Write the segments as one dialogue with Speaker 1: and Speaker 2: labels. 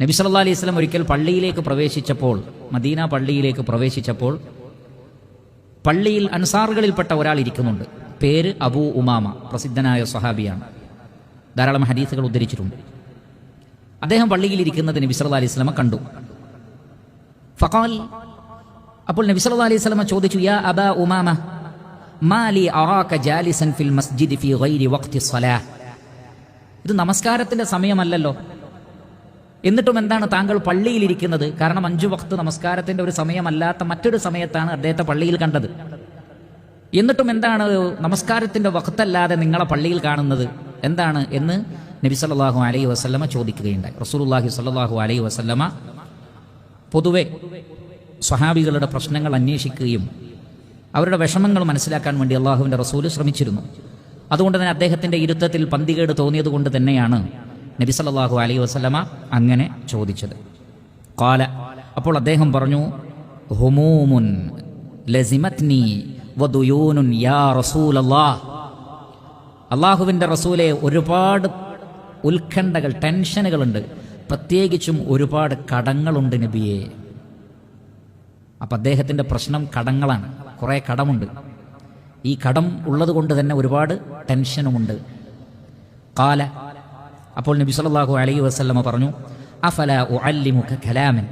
Speaker 1: നബി സല്ലാ അലൈഹി സ്വലം ഒരിക്കൽ പള്ളിയിലേക്ക് പ്രവേശിച്ചപ്പോൾ മദീന പള്ളിയിലേക്ക് പ്രവേശിച്ചപ്പോൾ പള്ളിയിൽ അൻസാറുകളിൽപ്പെട്ട ഒരാൾ ഇരിക്കുന്നുണ്ട്. പേര് അബൂ ഉമാമ പ്രസിദ്ധനായ സ്വഹാബിയാണ്. ധാരാളം ഹദീസുകൾ ഉദ്ധരിച്ചിട്ടുണ്ട്. അദ്ദേഹം പള്ളിയിൽ ഇരിക്കുന്നത് നബി സല്ലാ അലൈഹി സ്വലമ കണ്ടു. ഫഖാൽ അപ്പോൾ നബി സല്ലാ അലൈഹി സ്വലമ ചോദിച്ചു യാ അബാ ഉമാമ മാലി ജാലിസൻ ഫിൽ മസ്ജിദ് ഫി ഗൈരി ഇത് നമസ്കാരത്തിന്റെ സമയമല്ലല്ലോ. എന്നിട്ടും എന്താണ് താങ്കൾ പള്ളിയിലിരിക്കുന്നത്? കാരണം അഞ്ചു വക്ത് നമസ്കാരത്തിന്റെ ഒരു സമയമല്ലാത്ത മറ്റൊരു സമയത്താണ് അദ്ദേഹത്തെ പള്ളിയിൽ കണ്ടത്. എന്നിട്ടും എന്താണ് നമസ്കാരത്തിന്റെ വക്തല്ലാതെ നിങ്ങളെ പള്ളിയിൽ കാണുന്നത്? എന്താണ് എന്ന് നബി സല്ലാഹു അലൈഹി വസല്ലമ ചോദിക്കുകയുണ്ടായി. റസൂലുള്ളാഹി സല്ലാഹു അലൈഹി വസല്ലമ പൊതുവെ സ്വഹാബികളുടെ പ്രശ്നങ്ങൾ അന്വേഷിക്കുകയും അവരുടെ വിഷമങ്ങൾ മനസ്സിലാക്കാൻ വേണ്ടി അള്ളാഹുവിന്റെ റസൂൽ ശ്രമിച്ചിരുന്നു. അതുകൊണ്ട് തന്നെ അദ്ദേഹത്തിന്റെ ഇരുത്തത്തിൽ പന്തികേട് തോന്നിയത് കൊണ്ട് തന്നെയാണ് നബി സല്ലല്ലാഹു അലൈഹി വസല്ലമ അങ്ങനെ ചോദിച്ചത്. കാല അപ്പോൾ അദ്ദേഹം പറഞ്ഞു ഹുമൂമുൻ ലസിമത്നി യാ അള്ളാഹുവിന്റെ റസൂലെ ഒരുപാട് ഉത്കണ്ഠകൾ ടെൻഷനുകളുണ്ട്. പ്രത്യേകിച്ചും ഒരുപാട് കടങ്ങളുണ്ട് നബിയെ. അപ്പം അദ്ദേഹത്തിന്റെ പ്രശ്നം കടങ്ങളാണ്. കുറേ കടമുണ്ട്. ഈ കടം ഉള്ളത് കൊണ്ട് തന്നെ ഒരുപാട് ടെൻഷനുമുണ്ട്. കാല അപ്പോൾ നബി സല്ലല്ലാഹു അലൈഹി വസ്ലമ പറഞ്ഞു അഫല ഉഅല്ലിമുക കലാമൻ?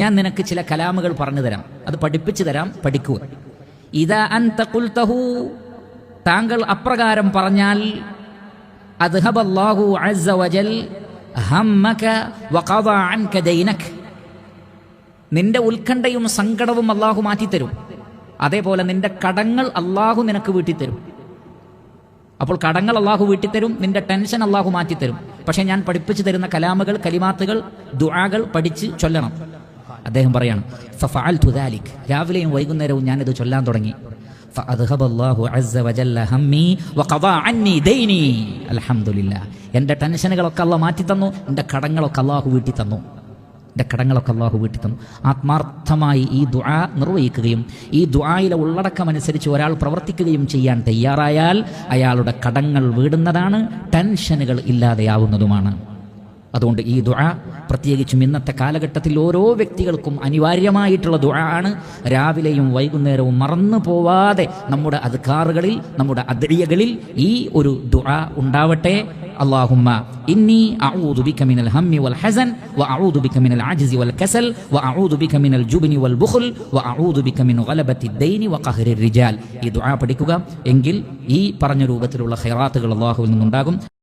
Speaker 1: ഞാൻ നിനക്ക് ചില കലാമുകൾ പറഞ്ഞു തരാം. അത് പഠിപ്പിച്ചു തരാം പഠിക്കുക ഇതാ അൻ തഹു താങ്കൾ അപ്രകാരം പറഞ്ഞാൽ അദ്ഹബല്ലാഹു വജൽ വഖദ നിന്റെ ഉത്കണ്ഠയും സങ്കടവും അള്ളാഹു മാറ്റിത്തരും. അതേപോലെ നിന്റെ കടങ്ങൾ അള്ളാഹു നിനക്ക് വീട്ടിത്തരും. അപ്പോൾ കടങ്ങൾ അള്ളാഹു വീട്ടിത്തരും നിന്റെ ടെൻഷൻ അള്ളാഹു മാറ്റിത്തരും. പക്ഷേ ഞാൻ പഠിപ്പിച്ചു തരുന്ന കലാമുകൾ കലിമാത്തുകൾ ദുആകൾ പഠിച്ച് ചൊല്ലണം. അദ്ദേഹം പറയാണ് രാവിലെയും വൈകുന്നേരവും ഞാൻ ഇത് ചൊല്ലാൻ തുടങ്ങി. എന്റെ ടെൻഷനുകളൊക്കെ അല്ല മാറ്റി തന്നു എന്റെ കടങ്ങളൊക്കെ അള്ളാഹു വീട്ടി തന്നു കടങ്ങളൊക്കെ അള്ളാഹു വീട്ടി തന്നു. ആത്മാർത്ഥമായി ഈ ദുആ നിർവഹിക്കുകയും ഈ ദുആയിലെ ഉള്ളടക്കമനുസരിച്ച് ഒരാൾ പ്രവർത്തിക്കുകയും ചെയ്യാൻ തയ്യാറായാൽ അയാളുടെ കടങ്ങൾ വീടുന്നതാണ് ടെൻഷനുകൾ ഇല്ലാതെയാവുന്നതുമാണ്. അതുകൊണ്ട് ഈ ദുആ പ്രത്യേകിച്ചും ഇന്നത്തെ കാലഘട്ടത്തിൽ ഓരോ വ്യക്തികൾക്കും അനിവാര്യമായിട്ടുള്ള ദുആ ആണ്. രാവിലെയും വൈകുന്നേരവും മറന്നു പോവാതെ നമ്മുടെ അധികാറുകളിൽ നമ്മുടെ അദ്രിയകളിൽ ഈ ഒരു ദുആ ഉണ്ടാവട്ടെ. اللهم إني أعوذ بك من الهم والحزن وأعوذ بك من العجز والكسل وأعوذ بك من الجبن والبخل وأعوذ بك من غلبة الدين وقهر الرجال ഈ ദുആ പഠിക്കുക എങ്കിൽ ഈ പറഞ്ഞ രൂപത്തിലുള്ള ഖൈറാത്തുകൾ അള്ളാഹുവിൽ നിന്നുണ്ടാകും